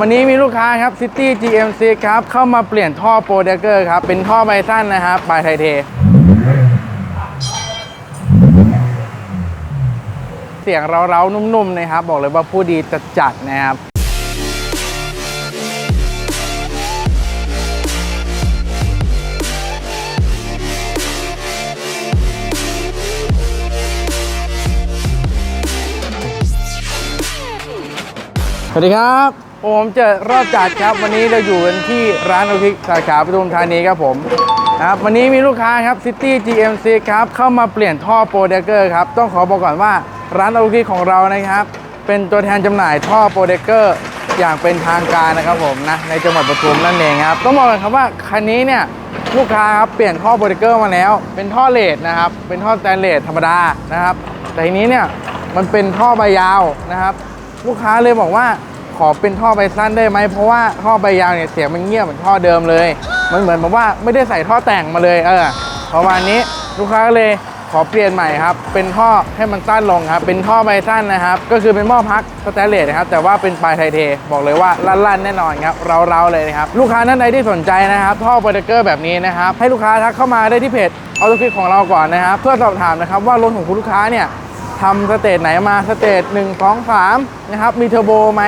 วันนี้มีลูกค้าครับ City GMC ครับ เข้ามาเปลี่ยนท่อโปรเดเกอร์ครับ เป็นท่อใบสั้นนะครับปลายไทเท เสียงเราๆนุ่มๆนะครับ บอกเลยว่าผู้ดีจะจัดนะครับสวัสดีครับ ผมจอรอบจัดครับวันนี้เราอยู่กันที่ร้านโอทิกสาขาปทุมธานีครับผมครับวันนี้มีลูกค้าครับ City GMC ครับเข้ามาเปลี่ยนท่อโปรเดเกอร์ครับต้องขอบอกก่อนว่าร้านโอทิกของเรานะครับ เป็นตัวแทนจำหน่ายท่อโปรเดเกอร์อย่างเป็นทางการนะครับผมนะในจังหวัดปทุมนั่นเองครับต้องบอกกันครับว่าคันนี้เนี่ยลูกค้าครับเปลี่ยนท่อโปรเดเกอร์มาแล้ว เป็นท่อเลดนะครับเป็นท่อสแตนเลสธรรมดานะครับ แต่ทีนี้เนี่ยมันเป็นท่อใบยาวนะครับ ลูกค้าเลยบอกว่า ขอเป็นท่อใบสั้นได้ไหมเพราะว่าท่อใบยาวเนี่ยเสียงมันเงียบเหมือนท่อเดิมเลย มันเหมือนแบบว่าไม่ได้ใส่ท่อแต่งมาเลย เออประมาณนี้ลูกค้าก็เลยขอเปลี่ยนใหม่ครับ เป็นท่อให้มันสั้นลงครับ เป็นท่อใบสั้นนะครับ ก็คือเป็นหม้อพักสแตนเลสนะครับ แต่ว่าเป็นปลายไทเท บอกเลยว่าลั่นๆแน่นอนครับ เราๆเลยนะครับ ลูกค้าท่านใดที่สนใจนะครับ ท่อโปรเจคเกอร์แบบนี้นะครับ ให้ลูกค้าทักเข้ามาได้ที่เพจออโตคลิกของเราก่อนนะครับ เพื่อสอบถามนะครับว่ารถของคุณลูกค้าเนี่ยทำสเตจไหนมา สเตจ1 2 3นะครับ มีเทอร์โบไหม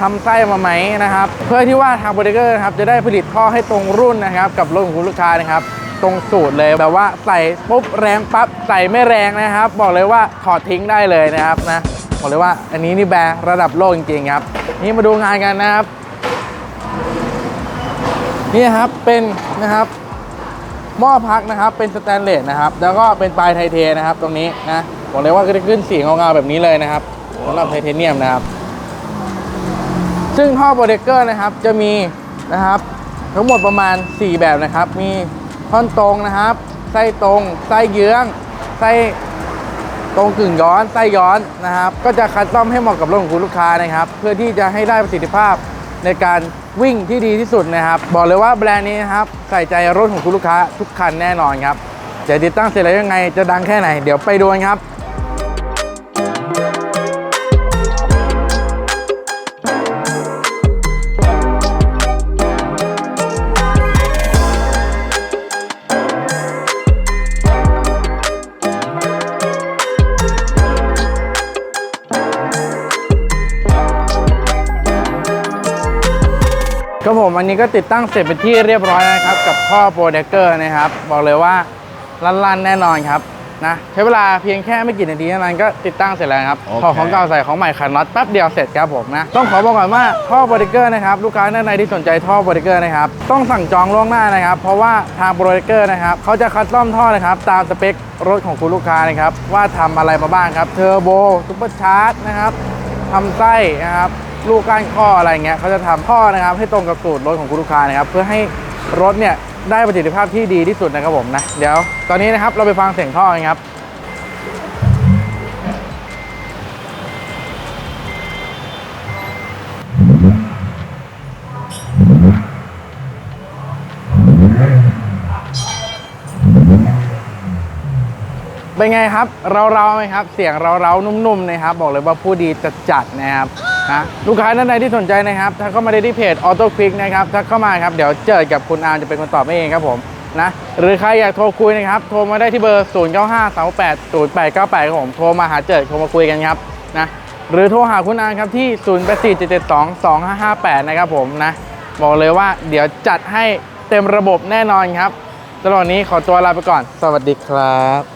ทำไส้มาไหมนะครับ เพื่อที่ว่าทางโปรเจคเกอร์นะครับจะได้ผลิตท่อให้ตรงรุ่นนะครับ กับรถของคุณลูกค้านะครับ ตรงสูตรเลยแบบว่าใส่ปุ๊บแรงปั๊บใส่ไม่แรงนะครับ บอกเลยว่าถอดทิ้งได้เลยนะครับนะบอกเลยว่าอันนี้นี่แบร์ระดับโลกจริงๆครับ นี่มาดูงานกันนะครับ นี่ครับเป็นนะครับหม้อพักนะครับเป็นสแตนเลสนะครับ แล้วก็เป็นปลายไทเทนะครับตรงนี้นะบอกเลยว่าก็จะขึ้นสีเงาๆแบบนี้เลยนะครับสำหรับไทเทเนียมนะครับ ซึ่งท่อโปรเดกเกอร์นะครับจะมีนะครับทั้งหมดประมาณ 4 แบบนะครับ มีท่อนตรงนะครับ ไส้ตรง ไส้เยื้อง ไส้ตรงกึ่งย้อน ไส้ย้อนนะครับ ก็จะคัสตอมให้เหมาะกับรถของคุณลูกค้านะครับ เพื่อที่จะให้ได้ประสิทธิภาพในการวิ่งที่ดีที่สุดนะครับ บอกเลยว่าแบรนด์นี้นะครับใส่ใจรถของคุณลูกค้าทุกคันแน่นอนครับจะติดตั้งเสร็จแล้วยังไงจะดังแค่ไหน เดี๋ยวไปดูกันครับ ครับผมอันนี้ก็ติดตั้งเสร็จเป็นที่เรียบร้อยนะครับ กับท่อโปรเดกเกอร์นะครับ บอกเลยว่าลั่นๆแน่นอนครับนะใช้เวลาเพียงแค่ไม่กี่นาทีเท่านั้นก็ติดตั้งเสร็จแล้วครับโอเคถอดของเก่าใส่ของใหม่ขันน็อตแป๊บเดียวเสร็จครับผมนะ ต้องขอบอกก่อนว่าท่อโปรเดกเกอร์นะครับ ลูกค้าท่านใดที่สนใจท่อโปรเดกเกอร์นะครับ ต้องสั่งจองล่วงหน้านะครับ เพราะว่าทางโปรเดกเกอร์นะครับเขาจะคัสตอมท่อนะครับ ตามสเปครถของคุณลูกค้านะครับ ว่าทำอะไรมาบ้างครับเทอร์โบซุปเปอร์ชาร์จนะครับทำไส้นะครับ ลูกก้านข้ออะไรเงี้ยเขาจะทำท่อนะครับให้ตรงกับสูตรรถของคุณลูกค้านะครับเพื่อให้รถเนี่ยได้ประสิทธิภาพที่ดีที่สุดนะครับผมนะเดี๋ยวตอนนี้นะครับเราไปฟังเสียงท่อกันครับเป็นไงครับ เราๆไหมครับ เสียงเราๆนุ่มๆนะครับ บอกเลยว่าผู้ดีจะจัดนะครับ นะลูกค้าท่านใดที่สนใจนะครับถ้าเข้ามาได้ที่เพจ Auto Quick นะครับถ้าเข้ามาครับเดี๋ยวเจอกับคุณอาร์มจะเป็นคนตอบเองครับผมนะหรือใครอยากโทรคุยนะครับ โทรมาได้ที่เบอร์ 0 9 5 3 8 0 8 9 8ครับผมโทรมาหาเจิดโทรมาคุยกันครับนะหรือโทรหาคุณอาร์มครับที่ 0 8 4 7 7 2 2 5 5 8 นะครับผมนะ บอกเลยว่าเดี๋ยวจัดให้เต็มระบบแน่นอนครับสำหรับวันนี้ขอตัวลาไปก่อน สวัสดีครับ